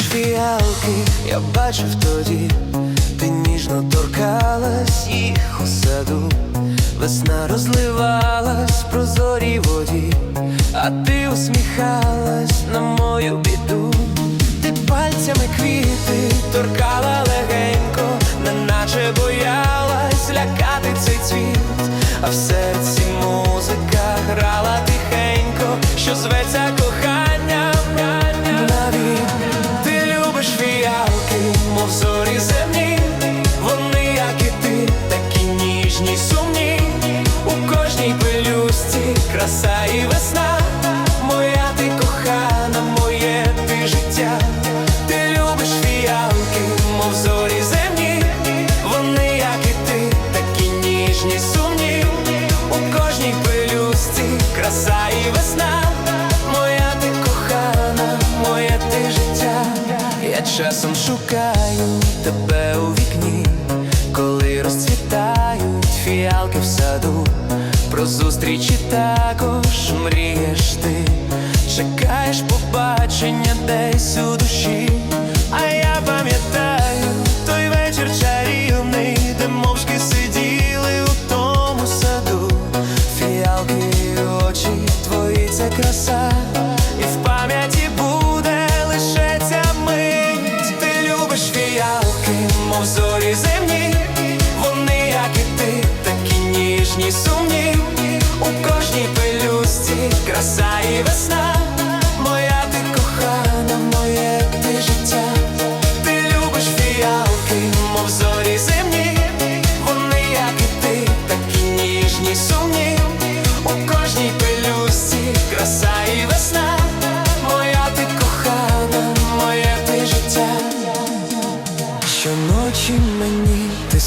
фіалки я бачив тоді, ти ніжно торкалась їх у саду, весна розливалась в прозорій воді, а ти усміхалась на мою біду. Ти пальцями квіти торкала легенько, неначе боялась лякати цей цвіт, а в серці музика грала тихенько, що зветься коханням. Краса і весна, моя ти кохана, моє ти життя, ти любиш фіалки, мов зорі земні, вони, як і ти, такі ніжні, сумні, у кожній пелюсті краса і весна, моя ти кохана, моє ти життя. Я часом шукаю тебе у вікні, коли розцвітають фіалки в саду. Про зустрічі також мрієш ти, чекаєш побачення десь у душі. А я пам'ятаю той вечір чарівний, де мовчки сиділи у тому саду. Фіалки очі твої це краса, зорі земні, вони, як і ти, такі ніжні, сумні, краса і весна, моя ти кохана, моє ти життя. Ти любиш фіалки, мов зорі земні, вони, як і ти, такі ніжні, сумні, у кожній пелюсті краса і весна, моя ти кохана, моє ти життя. Щоночі мені ти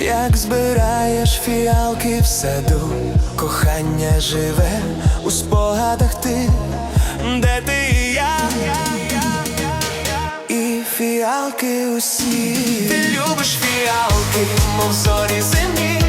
як збираєш фіалки в саду, кохання живе у спогадах ти, де ти і я, і фіалки усі. Ти любиш фіалки, мов зорі земні,